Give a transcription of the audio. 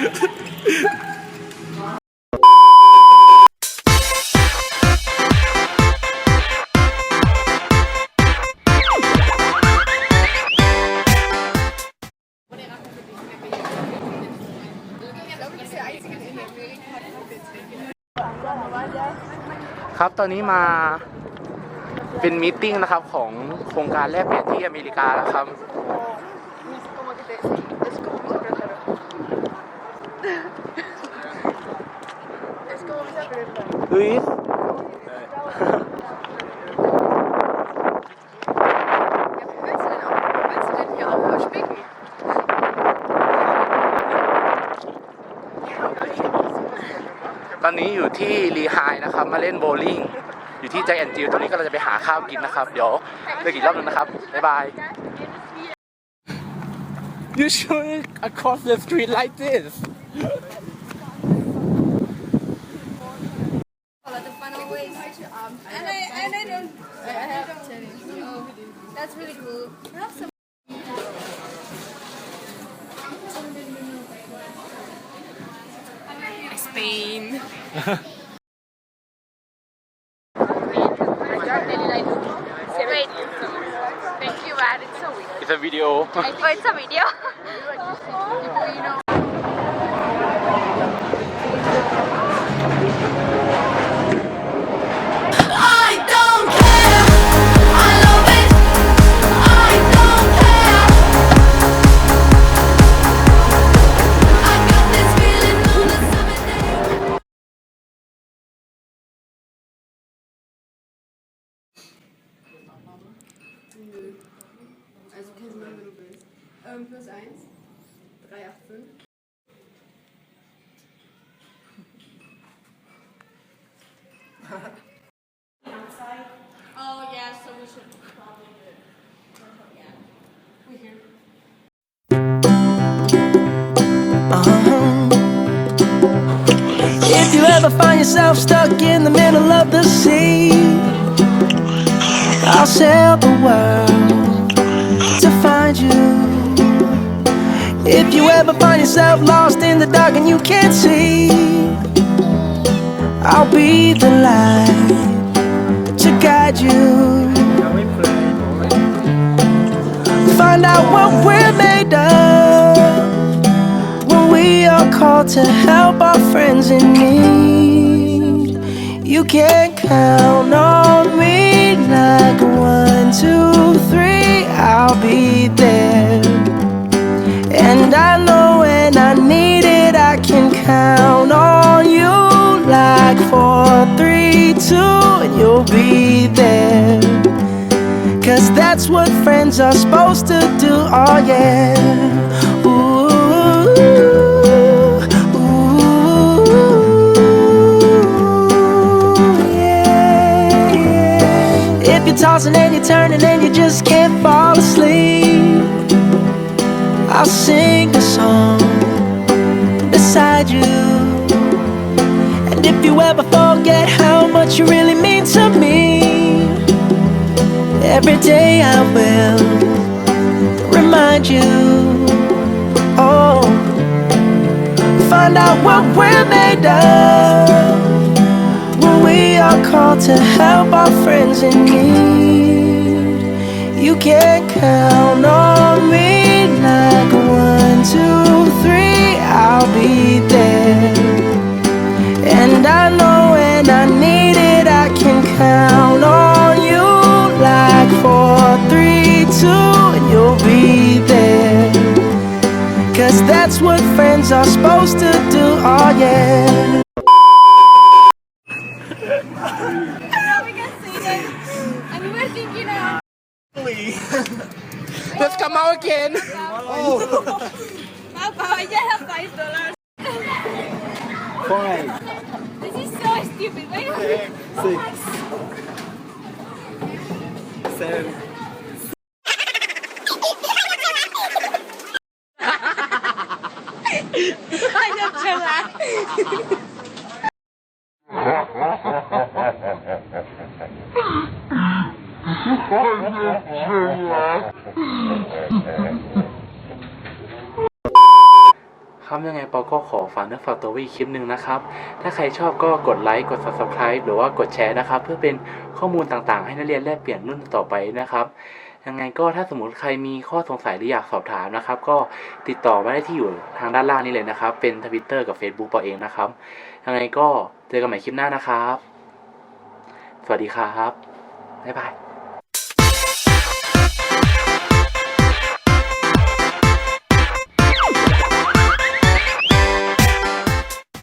ครับตอนนี้มาเป็นมีตติ้งนะครับของโครงการแลกเปลี่ยนที่อเมริกาแล้วครับ spielen? ตอนนี้อยู่ที่รีไฮนะครับ มาเล่นโบว์ลิ่งอยู่ที่ใจแอนจิวตอนนี้ก็เราจะไปหาข้าวกินนะครับ เดี๋ยวเลือกอีกรอบหนึงนะครับ บ๊ายบาย You should across the street like this And I and I don't. I have tennis. Oh, that's really cool. I have some. Spain. Great. Thank you, Ad. It's so weird. It's a video Oh, it's a video. Ähm, plus 1, 385. Oh yeah, so we should probably do it. Yeah. We here. Uh-huh. If you ever find yourself stuck in the middle of the sea, I'll sail the world If you ever find yourself lost in the dark and you can't see, I'll be the light to guide you. Find out what we're made of when we are called to help our friends in need. You can count on me like one, two, three, I'll be there. And you'll be there. Cause that's what friends are supposed to do, oh yeah. Ooh, ooh, yeah. If you're tossing and you're turning and you just can't fall asleep, I'll sing a song beside you. If you ever forget how much you really mean to me, every day I will remind you. Oh, find out what we're made of when we are called to help our friends in need. You can count on me like one, four, three, two, and you'll be there. Cause that's what friends are supposed to do, oh yeah. No, we can see them. And we were thinking of. Let's come out again Papa, I just have five dollars. Five This is so stupid. Why Six oh Seven ครับยังไงปอก็ขอฝากเนื้อฝากตัวไว้อีกคลิปหนึ่งนะครับ ถ้าใครชอบก็กดไลค์ กด subscribe หรือว่ากดแชร์นะครับ เพื่อเป็นข้อมูลต่างๆ ให้นักเรียนแลกเปลี่ยนรุ่นต่อไปนะครับ ยังไงก็ถ้าสมมติใครมีข้อสงสัยหรืออยากสอบถามนะครับ ก็ติดต่อมาได้ที่อยู่ทางด้านล่างนี้เลยนะครับ เป็นทวิตเตอร์กับ Facebook ปอเองนะครับ ยังไงก็เจอกันใหม่คลิปหน้านะครับ สวัสดีครับ บ๊ายบาย